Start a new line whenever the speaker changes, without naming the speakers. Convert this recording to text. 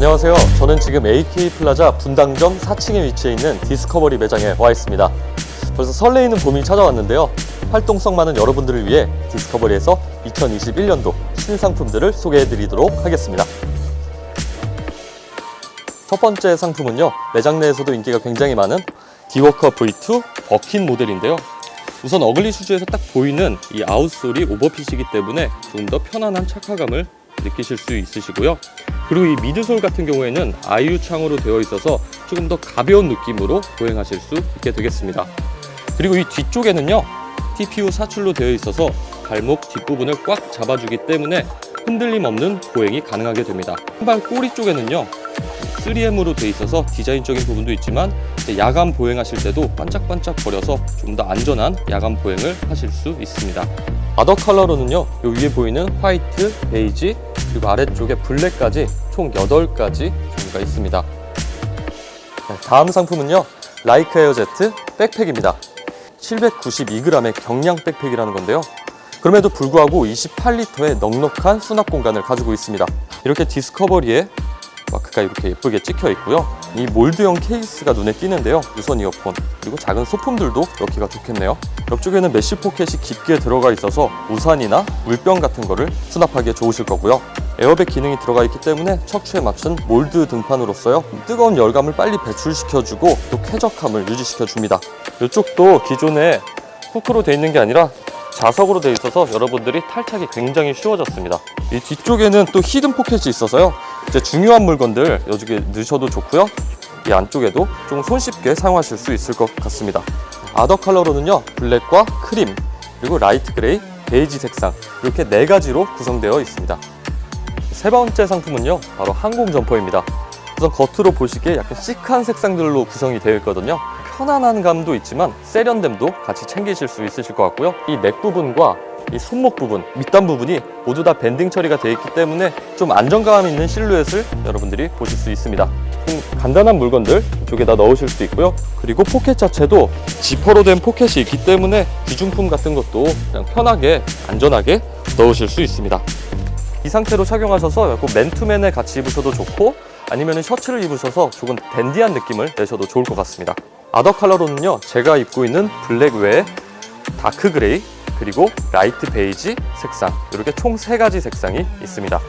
안녕하세요. 저는 지금 AK 플라자 분당점 4층에 위치해 있는 디스커버리 매장에 와 있습니다. 벌써 설레이는 봄이 찾아왔는데요. 활동성 많은 여러분들을 위해 디스커버리에서 2021년도 신상품들을 소개해 드리도록 하겠습니다. 첫 번째 상품은요. 매장 내에서도 인기가 굉장히 많은 디워커 V2 버킨 모델인데요. 우선 어글리 슈즈에서 딱 보이는 이 아웃솔이 오버핏이기 때문에 조금 더 편안한 착화감을 느끼실 수 있으시고요. 그리고 이 미드솔 같은 경우에는 아이유 창으로 되어 있어서 조금 더 가벼운 느낌으로 보행하실 수 있게 되겠습니다. 그리고 이 뒤쪽에는요, TPU 사출로 되어 있어서 발목 뒷부분을 꽉 잡아주기 때문에 흔들림 없는 보행이 가능하게 됩니다. 신발 꼬리 쪽에는요, 3M으로 되어 있어서 디자인적인 부분도 있지만 야간 보행하실 때도 반짝반짝 거려서 좀 더 안전한 야간 보행을 하실 수 있습니다. 아더 컬러로는요, 요 위에 보이는 화이트, 베이지, 그리고 아래쪽에 블랙까지 총 8가지 종류가 있습니다. 네, 다음 상품은요, 라이크 에어 제트 백팩입니다. 792g의 경량 백팩이라는 건데요. 그럼에도 불구하고 28리터의 넉넉한 수납 공간을 가지고 있습니다. 이렇게 디스커버리에 마크가 이렇게 예쁘게 찍혀 있고요. 이 몰드형 케이스가 눈에 띄는데요. 무선 이어폰 그리고 작은 소품들도 넣기가 좋겠네요. 옆쪽에는 메쉬 포켓이 깊게 들어가 있어서 우산이나 물병 같은 거를 수납하기에 좋으실 거고요. 에어백 기능이 들어가 있기 때문에 척추에 맞춘 몰드 등판으로서요. 뜨거운 열감을 빨리 배출시켜주고 또 쾌적함을 유지시켜줍니다. 이쪽도 기존에 후크로 되어 있는 게 아니라 자석으로 되어 있어서 여러분들이 탈착이 굉장히 쉬워졌습니다. 이 뒤쪽에는 또 히든 포켓이 있어서요. 이제 중요한 물건들 여기에 넣으셔도 좋고요. 이 안쪽에도 좀 손쉽게 사용하실 수 있을 것 같습니다. 아더 컬러로는요. 블랙과 크림, 그리고 라이트 그레이, 베이지 색상 이렇게 네 가지로 구성되어 있습니다. 세 번째 상품은요. 바로 항공 점퍼입니다. 우선 겉으로 보시기에 약간 시크한 색상들로 구성이 되어 있거든요. 편안한 감도 있지만 세련됨도 같이 챙기실 수 있으실 것 같고요. 이 넥 부분과 이 손목 부분, 밑단 부분이 모두 다 밴딩 처리가 되어 있기 때문에 좀 안정감 있는 실루엣을 여러분들이 보실 수 있습니다. 좀 간단한 물건들 이쪽에다 넣으실 수 있고요. 그리고 포켓 자체도 지퍼로 된 포켓이 있기 때문에 귀중품 같은 것도 그냥 편하게 안전하게 넣으실 수 있습니다. 이 상태로 착용하셔서 꼭 맨투맨에 같이 입으셔도 좋고 아니면 셔츠를 입으셔서 조금 댄디한 느낌을 내셔도 좋을 것 같습니다. 아더 컬러로는요 제가 입고 있는 블랙 외에 다크 그레이 그리고 라이트 베이지 색상 이렇게 총세 가지 색상이 있습니다.